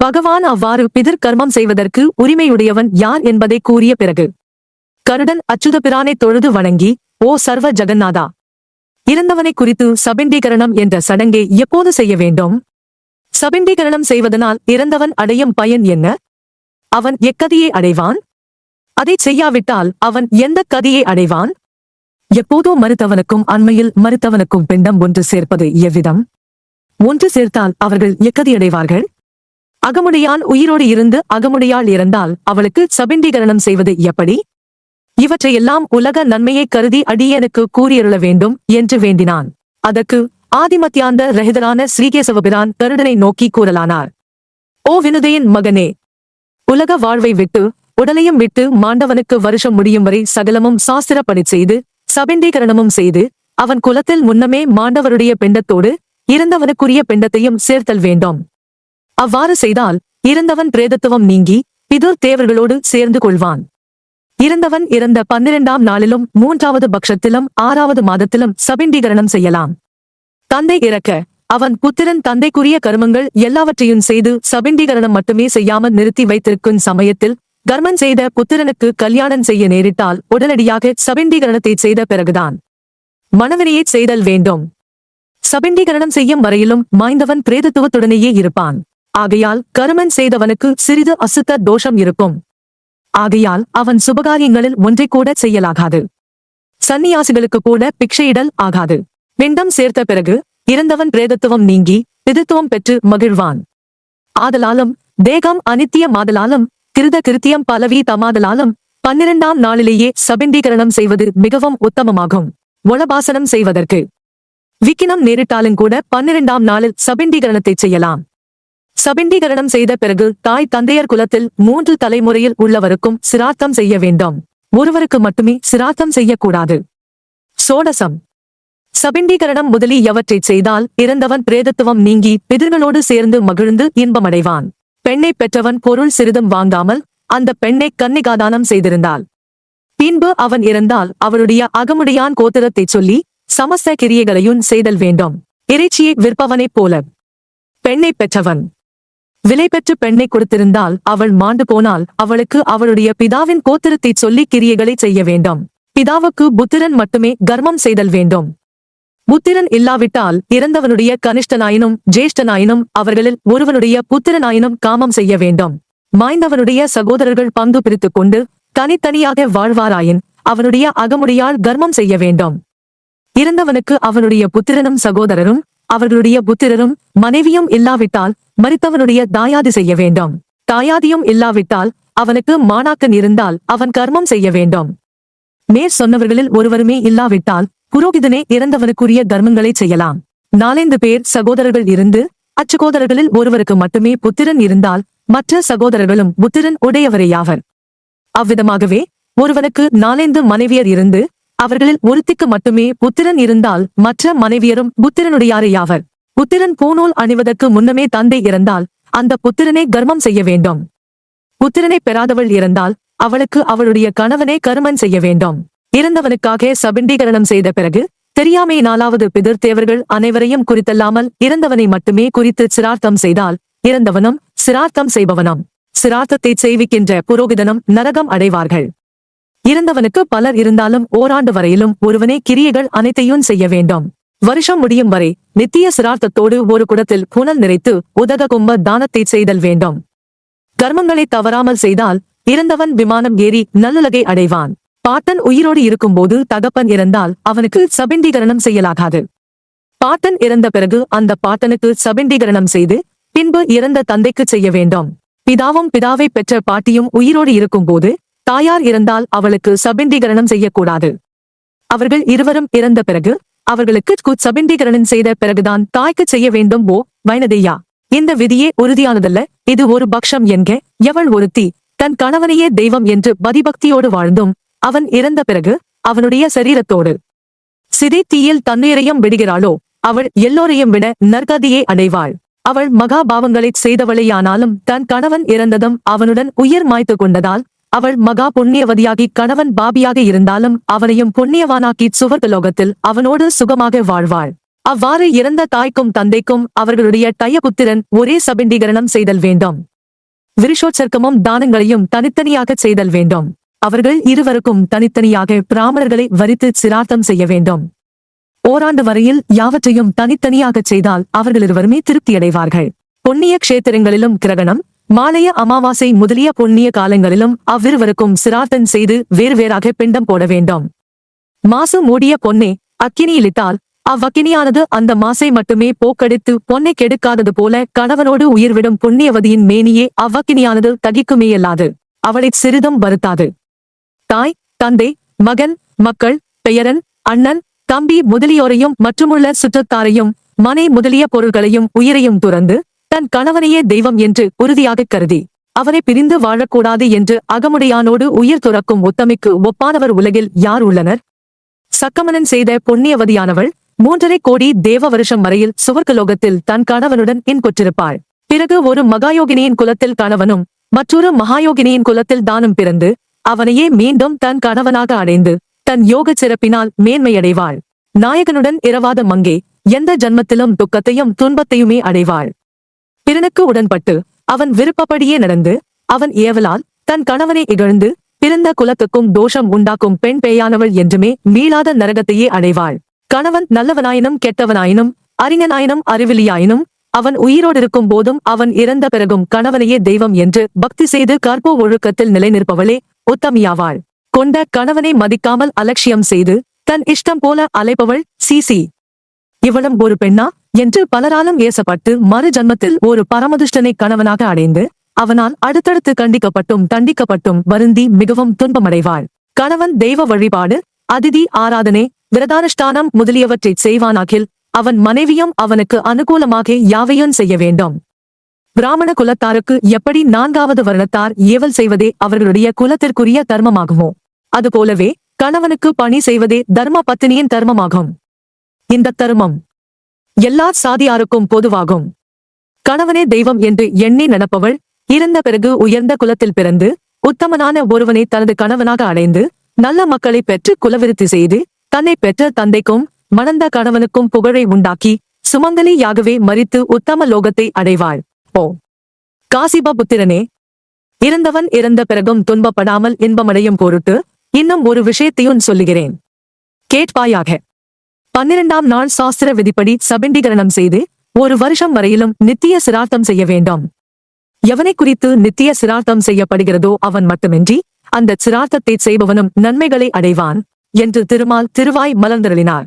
பகவான் அவ்வாறு பிதிர் கர்மம் செய்வதற்கு உரிமையுடையவன் யார் என்பதை கூறிய பிறகு கருடன் அச்சுத பிரானை தொழுது வணங்கி ஓ சர்வ ஜெகநாதா இறந்தவனை குறித்து சபிண்டீகரணம் என்ற சடங்கை எப்போது செய்ய வேண்டும்? சபிண்டீகரணம் செய்வதனால் இறந்தவன் அடையும் பயன் என்ன? அவன் எக்கதியை அடைவான்? அதை செய்யாவிட்டால் அவன் எந்த கதியை அடைவான்? எப்போதோ மறுத்தவனுக்கும் அண்மையில் மறுத்தவனுக்கும் பிண்டம் ஒன்று சேர்ப்பது எவ்விதம்? ஒன்று சேர்த்தால் அவர்கள் எக்கதி அடைவார்கள் உயிரோடு இருந்து அகமுடையாள் இறந்தால் அவளுக்கு சபிண்டீகரணம் செய்வது எப்படி? இவற்றையெல்லாம் உலக நன்மையை கருதி அடியனுக்கு கூறியருள வேண்டும் என்று வேண்டினான். அதற்கு ஆதிமத்தியாந்த ரஹிதரான ஸ்ரீகேசவபிரான் கருடனை நோக்கி கூறலானார். ஓ வினுதையின் மகனே! உலக வாழ்வை விட்டு உடலையும் விட்டு மாண்டவனுக்கு வருஷம் முடியும் வரை சகலமும் சாஸ்திரப்படி செய்து சபிண்டீகரணமும் செய்து அவன் குலத்தில் முன்னமே மாண்டவருடைய பிண்டத்தோடு இறந்தவனுக்குரிய பிண்டத்தையும் சேர்த்தல் வேண்டும். அவ்வாறு செய்தால் இறந்தவன் பிரேதத்துவம் நீங்கி பிதுர் தேவர்களோடு சேர்ந்து கொள்வான். இறந்தவன் இறந்த பன்னிரெண்டாம் நாளிலும் மூன்றாவது பட்சத்திலும் ஆறாவது மாதத்திலும் சபிண்டீகரணம் செய்யலாம். தந்தை இறக்க அவன் புத்திரன் தந்தைக்குரிய கருமங்கள் எல்லாவற்றையும் செய்து சபிண்டீகரணம் மட்டுமே செய்யாமல் நிறுத்தி வைத்திருக்கும் சமயத்தில் கர்மன் செய்த புத்திரனுக்கு கல்யாணம் செய்ய நேரிட்டால் உடனடியாக சபிண்டீகரணத்தை செய்த பிறகுதான். மணவரையே செய்தல் வேண்டும். சபிண்டீகரணம் செய்யும் வரையிலும் மாய்ந்தவன் பிரேதத்துவத்துடனேயே இருப்பான். ஆகையால் கருமன் செய்தவனுக்கு சிறிது அசுத்த தோஷம் இருக்கும். ஆகையால் அவன் சுபகாரியங்களில் ஒன்றை கூட செய்யலாகாது. சன்னியாசிகளுக்கு கூட பிக்ஷையிடல் ஆகாது. பிண்டம் சேர்த்த பிறகு இறந்தவன் பிரேதத்துவம் நீங்கி பிதத்துவம் பெற்று மகிழ்வான். ஆதலாலும் தேகம் அனித்திய மாதலாலும் கிருத கிருத்தியம் பலவி தமாதலாலும் பன்னிரண்டாம் நாளிலேயே சபிண்டீகரணம் செய்வது மிகவும் உத்தமமாகும். ஒளபாசனம் செய்வதற்கு. விக்கினம் நேரிட்டாலும் கூட பன்னிரண்டாம் நாளில் சபிண்டீகரணத்தை செய்யலாம். சபிண்டீகரணம் செய்த பிறகு தாய் தந்தையர் குலத்தில் மூன்று தலைமுறையில் உள்ளவருக்கும் சிராத்தம் செய்ய வேண்டும். ஒருவருக்கு மட்டுமே சிராத்தம் செய்யக்கூடாது. சோடசம். சபிண்டீகரணம் முதலி எவற்றைச் செய்தால் இறந்தவன் பிரேதத்துவம் நீங்கி பிதர்களோடு சேர்ந்து மகிழ்ந்து இன்பமடைவான். பெண்ணை பெற்றவன் பொருள் சிறிதும் வாங்காமல் அந்த பெண்ணை கன்னிகாதானம் செய்திருந்தாள். பின்பு அவன் இறந்தால் அவளுடைய அகமுடையான் கோத்திரத்தைச் சொல்லி சமஸ்த கிரியைகளையும் செய்தல் வேண்டும். இறைச்சியை விற்பவனைப் போல. பெண்ணை பெற்றவன். விலை பெற்று பெண்ணை கொடுத்திருந்தால் அவள் மாண்டு போனால் அவளுக்கு அவளுடைய பிதாவின் கோத்திரத்தைச் சொல்லி கிரியைகளை செய்ய வேண்டும். பிதாவுக்கு புத்திரன் மட்டுமே கர்மம் செய்தல் வேண்டும். புத்திரன் இல்லாவிட்டால் இறந்தவனுடைய கனிஷ்டனாயினும் ஜேஷ்டனாயினும் அவர்களில் ஒருவனுடைய புத்திரனாயினும் காமம் செய்ய வேண்டும். மாய்ந்தவனுடைய சகோதரர்கள் பங்கு பிரித்துக் கொண்டு தனித்தனியாக வாழ்வாராயின் அவனுடைய அகமுடையால் கர்மம் செய்ய வேண்டும். இறந்தவனுக்கு அவனுடைய புத்திரனும் சகோதரரும் அவர்களுடைய புத்திரரும் மனைவியும் இல்லாவிட்டால் மறித்தவனுடைய தாயாதி செய்ய வேண்டும். தாயாதியும் இல்லாவிட்டால் அவனுக்கு மாணாக்கன் இருந்தால் அவன் கர்மம் செய்ய வேண்டும். மேற் சொன்னவர்களில் ஒருவருமே இல்லாவிட்டால் புரோகிதனே இறந்தவனுக்குரிய தர்மங்களை செய்யலாம். நாலைந்து பேர் சகோதரர்கள் இருந்து அச்சகோதரர்களில் ஒருவருக்கு மட்டுமே புத்திரன் இருந்தால் மற்ற சகோதரர்களும் புத்திரன் உடையவரேயாவர் அவ்விதமாகவே ஒருவனுக்கு நாலைந்து மனைவியர் இருந்து அவர்களில் ஒருத்திக்கு மட்டுமே புத்திரன் இருந்தால் மற்ற மனைவியரும் புத்திரனுடையாரையாவர் புத்திரன் பூநூல் அணிவதற்கு முன்னமே தந்தை இறந்தால் அந்த புத்திரனை கர்மம் செய்ய வேண்டும். புத்திரனை பெறாதவள் இறந்தால் அவளுக்கு அவளுடைய கணவனே கருமன் செய்ய வேண்டும். இறந்தவனுக்காக சபிண்டீகரணம் செய்த பிறகு தெரியாமை நாலாவது பிதிர் தேவர்கள் அனைவரையும் குறித்தல்லாமல் இறந்தவனை மட்டுமே குறித்து சிரார்த்தம் செய்தால் இறந்தவனும் சிரார்த்தம் செய்பவனும். சிரார்த்தத்தை செய்விக்கின்ற புரோகிதனும் நரகம் அடைவார்கள். இறந்தவனுக்கு பலர் இருந்தாலும் ஓராண்டு வரையிலும் ஒருவனே கிரியைகள் அனைத்தையும் செய்ய வேண்டும். வருஷம் முடியும் வரை நித்திய சிரார்த்தத்தோடு ஒரு குடத்தில் புனல் நிறைத்து உதக கும்ப தானத்தை செய்தல் வேண்டும். கர்மங்களை தவறாமல் செய்தால் இறந்தவன் விமானம் ஏறி நல்லுலகை அடைவான். பாட்டன் உயிரோடு இருக்கும்போது தகப்பன் இறந்தால் அவனுக்கு சபிண்டீகரணம் செய்யலாகாது. பாட்டன் இறந்த பிறகு அந்த பாட்டனுக்கு சபிண்டீகரணம் செய்து பின்பு இறந்த தந்தைக்கு செய்ய வேண்டும். பிதாவும் பிதாவை பெற்ற பாட்டியும் உயிரோடு இருக்கும்போது தாயார் இறந்தால் அவளுக்கு சபிண்டீகரணம் செய்யக்கூடாது. அவர்கள் இருவரும் இறந்த பிறகு அவர்களுக்கு கு- செய்த பிறகுதான் தாய்க்கு செய்ய வேண்டும் ஓ வைனதையா. இந்த விதியே உறுதியானதல்ல இது ஒரு பக்ஷம் என்க எவள் ஒருத்தி தன் கணவனையே தெய்வம் என்று பதிபக்தியோடு வாழ்ந்தும் அவன் இறந்த பிறகு அவனுடைய சரீரத்தோடு. சிதை தீயில் தன்னுயிரையும் விடுகிறாளோ அவள் எல்லோரையும் விட நற்கதியை அடைவாள். அவள் மகா பாவங்களைச் தன் கணவன் இறந்ததும் அவனுடன் உயிர் மாய்த்து கொண்டதால் அவள் மகா புண்ணியவதியாகி கணவன் பாபியாக இருந்தாலும் அவனையும் புண்ணியவானாக்கி சுவர்கலோகத்தில் அவனோடு சுகமாக வாழ்வாள். அவ்வாறு இறந்த தாய்க்கும் தந்தைக்கும் அவர்களுடைய கையபுத்திரன் ஒரே சபிண்டீகரணம் செய்தல் வேண்டும். விருஷோச்சர்க்கமும் தானங்களையும் தனித்தனியாக செய்தல் வேண்டும். அவர்கள் இருவருக்கும் தனித்தனியாக பிராமணர்களை வரித்து சிரார்த்தம் செய்ய வேண்டும். ஓராண்டு வரையில் யாவற்றையும் தனித்தனியாகச் செய்தால் அவர்கள் இருவருமே திருப்தியடைவார்கள். பொன்னிய கஷேத்திரங்களிலும் கிரகணம் மாலைய அமாவாசை முதலிய புண்ணிய காலங்களிலும் அவ்விருவருக்கும் சிரார்த்தன் செய்து வேறு வேறாக பிண்டம் போட வேண்டும். மாசு மூடிய பொன்னே அக்கினியிலிட்டால் அவ்வக்கினியானது அந்த மாசை மட்டுமே போக்கடித்து பொன்னை கெடுக்காதது போல கணவனோடு உயிர்விடும் புண்ணியவதியின் மேனியே அவ்வக்கினியானது தகிக்குமேயல்லாது. அவளைச் சிறிதும் வருத்தாது. தாய் தந்தை மகன் மக்கள் பெயரன் அண்ணன் தம்பி முதலியோரையும் மற்றுமுள்ள சுற்றத்தாரையும் மனை முதலிய பொருள்களையும் உயிரையும் துறந்து தன் கணவனையே தெய்வம் என்று உறுதியாகக் கருதி அவரை பிரிந்து வாழக்கூடாது என்று அகமுடையானோடு உயிர் துறக்கும் ஒத்தமைக்கு ஒப்பானவர் உலகில் யார் உள்ளனர்? சக்கமனன் செய்த பொன்னியவதியானவள் மூன்றரை கோடி தேவ வருஷம் வரையில் சுவர்க்கலோகத்தில் தன் கணவனுடன் இன்கொற்றிருப்பாள் பிறகு ஒரு மகாயோகினியின் குலத்தில் கணவனும் மற்றொரு மகாயோகினியின் குலத்தில் தானும் பிறந்து அவனையே மீண்டும் தன் கணவனாக அடைந்து தன் யோக சிறப்பினால் மேன்மையடைவாள். நாயகனுடன் இரவாத மங்கே எந்த ஜன்மத்திலும் துக்கத்தையும் துன்பத்தையுமே அடைவாள். பிறனுக்கு உடன்பட்டு அவன் விருப்பப்படியே நடந்து அவன் ஏவலால் தன் கணவனை இகழ்ந்து பிறந்த குலத்துக்கும் தோஷம் உண்டாக்கும் பெண் பேயானவள் என்றுமே மீளாத நரகத்தையே அடைவாள். கணவன் நல்லவனாயினும் கெட்டவனாயினும் அறிஞனாயினும் அறிவிலியாயினும் அவன் உயிரோடிருக்கும் போதும் அவன் இறந்த பிறகும் கணவனையே தெய்வம் என்று பக்தி செய்து கற்போ ஒழுக்கத்தில் நிலைநிற்பவளே உத்தமியாவாள். கொண்ட கணவனை மதிக்காமல் அலட்சியம் செய்து தன் இஷ்டம் போல அலைப்பவள் சிசி. இவளும் ஒரு பெண்ணா? என்று பலராலும் ஏசப்பட்டு மறு ஜன்மத்தில் ஒரு பரமதுஷ்டனை கணவனாக அடைந்து அவனால் அடுத்தடுத்து கண்டிக்கப்பட்டும் தண்டிக்கப்பட்டும் வருந்தி மிகவும் துன்பமடைவாள். கணவன் தெய்வ வழிபாடு அதிதி ஆராதனை விரதானுஷ்டானம் முதலியவற்றை செய்வானாகில் அவன் மனைவியும் அவனுக்கு அனுகூலமாக யாவையும் செய்ய வேண்டும். பிராமண குலத்தாருக்கு எப்படி நான்காவது வருணத்தார் ஏவல் செய்வதே அவர்களுடைய குலத்திற்குரிய தர்மமாகுமோ? அதுபோலவே கணவனுக்கு பணி செய்வதே தர்ம பத்தினியின் தர்மமாகும். இந்த தர்மம் எல்லா சாதியாருக்கும் பொதுவாகும். கணவனே தெய்வம் என்று எண்ணி நினப்பவள் இறந்த பிறகு உயர்ந்த குலத்தில் பிறந்து உத்தமனான ஒருவனை தனது கணவனாக அடைந்து நல்ல மக்களை பெற்று குலவிருத்தி செய்து தன்னை பெற்ற தந்தைக்கும் மணந்த கணவனுக்கும் புகழை உண்டாக்கி சுமங்கலியாகவே மறித்து உத்தம லோகத்தை அடைவாள். ஓ. காசிப புத்திரனே. இறந்தவன் இறந்த பிறகும் துன்பப்படாமல் இன்பமடையும் பொருட்டு இன்னும் ஒரு விஷயத்தையும் சொல்லுகிறேன். கேட்பாயாக. பன்னிரண்டாம் நாள் சாஸ்திர விதிப்படி சபிண்டீகரணம் செய்து ஒரு வருஷம் வரையிலும் நித்திய சிரார்த்தம் செய்ய வேண்டும். எவனை குறித்து நித்திய சிரார்த்தம் செய்யப்படுகிறதோ அவன் மட்டுமின்றி அந்த சிரார்த்தத்தை செய்பவனும் நன்மைகளை அடைவான் என்று திருமால் திருவாய் மலர்ந்தருளினார்.